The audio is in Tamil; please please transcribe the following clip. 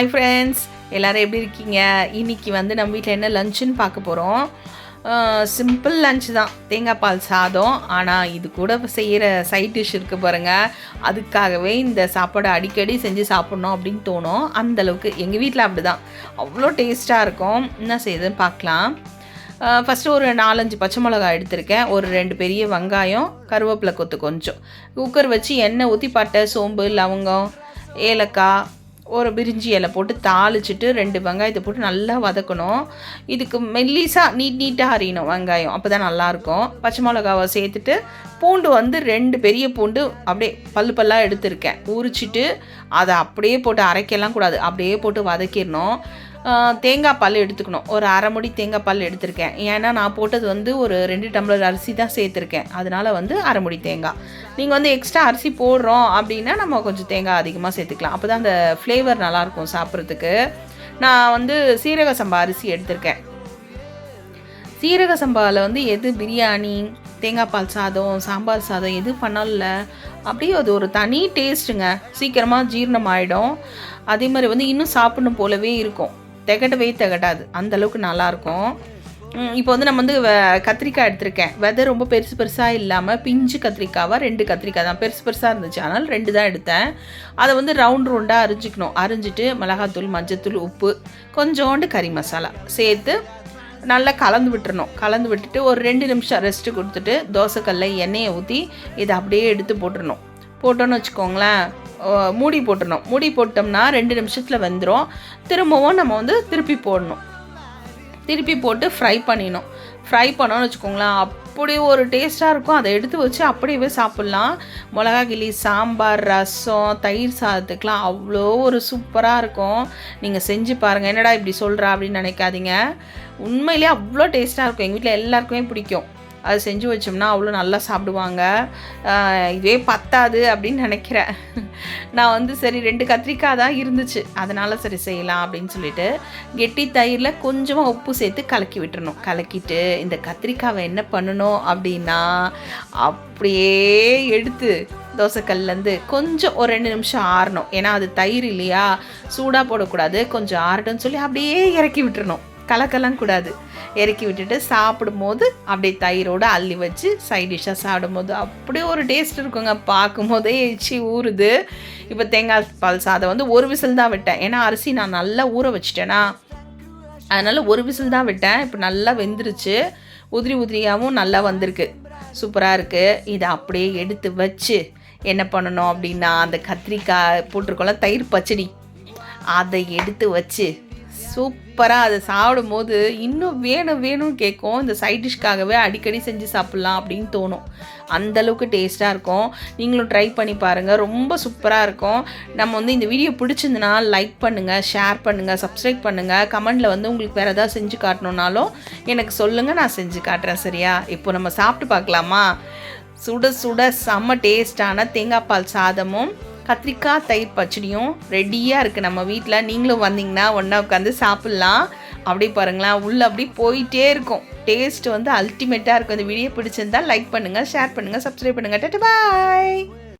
ஹாய் ஃப்ரெண்ட்ஸ் எல்லோரும் எப்படி இருக்கீங்க? இன்னைக்கு வந்து நம்ம வீட்டில் என்ன லஞ்சுன்னு பார்க்க போகிறோம் சிம்பிள் லஞ்ச் தான். தேங்காய் பால் சாதம். ஆனால் இது கூட செய்கிற சைட் டிஷ் இருக்குது பாருங்கள் அதுக்காகவே இந்த சாப்பாடு அடிக்கடி செஞ்சு சாப்பிட்ணும் அப்படின்னு தோணும். அந்தளவுக்கு எங்கள் வீட்டில் அப்படி தான் அவ்வளோ டேஸ்ட்டாக இருக்கும். என்ன செய்யுதுன்னு பார்க்கலாம். ஃபஸ்ட்டு ஒரு நாலஞ்சு பச்சை மிளகாய் எடுத்திருக்கேன். ஒரு ரெண்டு பெரிய வெங்காயம் கருவேப்பிலை கொத்து கொஞ்சம். குக்கர் வச்சு எண்ணெய் ஊற்றி பட்டை சோம்பு லவங்கம் ஏலக்காய் ஒரு பிரிஞ்சி இலை போட்டு தாளிச்சிட்டு ரெண்டு வெங்காயத்தை போட்டு நல்லா வதக்கணும். இதுக்கு மெல்லிசாக நீட் நீட்டாக அரியணும் வெங்காயம். அப்போ தான் நல்லாயிருக்கும் பச்சை மிளகாவை சேர்த்துட்டு பூண்டு வந்து ரெண்டு பெரிய பூண்டு அப்படியே பல்லு பல்லாக எடுத்திருக்கேன். உரிச்சிட்டு அதை அப்படியே போட்டு அரைக்கலாம் கூடாது. அப்படியே போட்டு வதக்கிடணும். தேங்காய் பால் எடுத்துக்கணும். ஒரு அரை முடி தேங்காய் பால் எடுத்திருக்கேன். ஏன்னா நான் போட்டது வந்து ஒரு ரெண்டு டம்ளர் அரிசி தான் சேர்த்துருக்கேன். அதனால் வந்து அரை முடி தேங்காய். நீங்கள் வந்து எக்ஸ்ட்ரா அரிசி போடுறோம் அப்படின்னா நம்ம கொஞ்சம் தேங்காய் அதிகமாக சேர்த்துக்கலாம். அப்போ தான் அந்த ஃப்ளேவர் நல்லாயிருக்கும் சாப்பிட்றதுக்கு. நான் வந்து சீரக சம்பா அரிசி எடுத்திருக்கேன். சீரக சம்பாவில் வந்து எது பிரியாணி தேங்காய் பால் சாதம் சாம்பார் சாதம் எது பண்ணல அப்படியே அது ஒரு தனி டேஸ்ட்டுங்க சீக்கிரமாக ஜீரணம் ஆகிடும் அதே மாதிரி வந்து இன்னும் சாப்பிடணும் போலவே இருக்கும். திகட்டவே திகட்டாது அந்தளவுக்கு நல்லாயிருக்கும் இப்போ வந்து நம்ம வந்து கத்திரிக்காய் எடுத்திருக்கேன். வெதை ரொம்ப பெருசு பெருசாக இல்லாமல் பிஞ்சு கத்திரிக்காவாக ரெண்டு கத்திரிக்காய் தான். பெருசு பெருசாக இருந்துச்சு ஆனால் ரெண்டு தான் எடுத்தேன். அதை வந்து ரவுண்ட் ரவுண்டாக அரிஞ்சிக்கணும். அரிஞ்சிட்டு மிளகாத்தூள் மஞ்சத்தூள் உப்பு கொஞ்சோண்டு கறி மசாலா சேர்த்து நல்லா கலந்து விட்டுறணும். கலந்து விட்டுட்டு ஒரு ரெண்டு நிமிஷம் ரெஸ்ட்டு கொடுத்துட்டு தோசைக்கல்ல எண்ணெயை ஊற்றி இதை அப்படியே எடுத்து போட்டுடணும் போட்டோன்னு வச்சுக்கோங்களேன். மூடி போட்டுடணும். மூடி போட்டோம்னா ரெண்டு நிமிஷத்தில் வெந்துடும் திரும்பவும் நம்ம வந்து திருப்பி போடணும். திருப்பி போட்டு ஃப்ரை பண்ணிடணும். ஃப்ரை பண்ணோன்னு வச்சுக்கோங்களேன் அப்படி ஒரு டேஸ்ட்டாக இருக்கும். அதை எடுத்து வச்சு அப்படியே சாப்பிட்லாம். மிளகா கிளி சாம்பார் ரசம் தயிர் சாதத்துக்கெலாம் அவ்வளோ ஒரு சூப்பராக இருக்கும். நீங்கள் செஞ்சு பாருங்கள் என்னடா இப்படி சொல்கிறா அப்படின்னு நினைக்காதீங்க. உண்மையிலேயே அவ்வளோ டேஸ்ட்டாக இருக்கும். எங்கள் வீட்டில் எல்லாருக்குமே பிடிக்கும். அது செஞ்சு வச்சோம்னா அவ்வளோ நல்லா சாப்பிடுவாங்க. இதே பத்தாது அப்படின்னு நினைக்கிறேன். நான் வந்து சரி ரெண்டு கத்திரிக்காய் தான் இருந்துச்சு. அதனால் சரி செய்யலாம் அப்படின்னு சொல்லிட்டு கெட்டி தயிரில் கொஞ்சமாக உப்பு சேர்த்து கலக்கி விட்டுறணும். கலக்கிட்டு இந்த கத்திரிக்காவை என்ன பண்ணணும் அப்படின்னா அப்படியே எடுத்து தோசைக்கல்லேருந்து கொஞ்சம் ஒரு ரெண்டு நிமிஷம் ஆறணும். ஏன்னா அது தயிர் இல்லையா? சூடாக போடக்கூடாது. கொஞ்சம் ஆறட்டும்னு சொல்லி அப்படியே இறக்கி விட்டுறணும். கலக்கலாம் கூடாது. இறக்கி விட்டுட்டு சாப்பிடும்போது அப்படியே தயிரோடு அள்ளி வச்சு சைட் டிஷ்ஷாக சாப்பிடும்போது அப்படியே ஒரு டேஸ்ட் இருக்குங்க. பார்க்கும்போதே எச்சி ஊறுது. இப்போ தேங்காய் பால் சாதம் வந்து ஒரு விசில் தான் விட்டேன். ஏன்னா அரிசி நான் நல்லா ஊற வச்சுட்டேன்னா அதனால் ஒரு விசில் தான் விட்டேன். இப்போ நல்லா வெந்துருச்சு. உதிரி உதிரியாகவும் நல்லா வந்திருக்கு. சூப்பராக இருக்குது இதை அப்படியே எடுத்து வச்சு என்ன பண்ணணும் அப்படின்னா அந்த கத்திரிக்காய் போட்டிருக்கோம்ல தயிர் பச்சடி. அதை எடுத்து வச்சு சூப்பராக அதை சாப்பிடும் போது இன்னும் வேணும் வேணும்னு கேட்கும். இந்த சைட் டிஷ்க்காகவே அடிக்கடி செஞ்சு சாப்பிட்லாம் அப்படின்னு தோணும். அந்தளவுக்கு டேஸ்ட்டாக இருக்கும். நீங்களும் ட்ரை பண்ணி பாருங்கள் ரொம்ப சூப்பராக இருக்கும். நம்ம வந்து இந்த வீடியோ பிடிச்சிருந்துன்னா லைக் பண்ணுங்கள் ஷேர் பண்ணுங்கள் சப்ஸ்கிரைப் பண்ணுங்கள் கமெண்டில் வந்து உங்களுக்கு வேறு எதாவது செஞ்சு காட்டணுன்னாலும் எனக்கு சொல்லுங்கள் நான் செஞ்சு காட்டுறேன் சரியா? இப்போ நம்ம சாப்பிட்டு பார்க்கலாமா? சுட சுட செம்ம டேஸ்டான தேங்காய் பால் சாதமும் கத்திரிக்காய் தயிர் பச்சடியும் ரெடியாக இருக்குது நம்ம வீட்டில் நீங்களும் வந்தீங்கன்னா ஒன்றா உட்காந்து சாப்பிட்லாம். அப்படி பாருங்களேன் உள்ளே அப்படி போயிட்டே இருக்கும். டேஸ்ட் வந்து அல்டிமேட்டாக இருக்கும். இந்த வீடியோ பிடிச்சிருந்தால் லைக் பண்ணுங்கள் ஷேர் பண்ணுங்கள் சப்ஸ்கிரைப் பண்ணுங்கள் டட்டு பாய்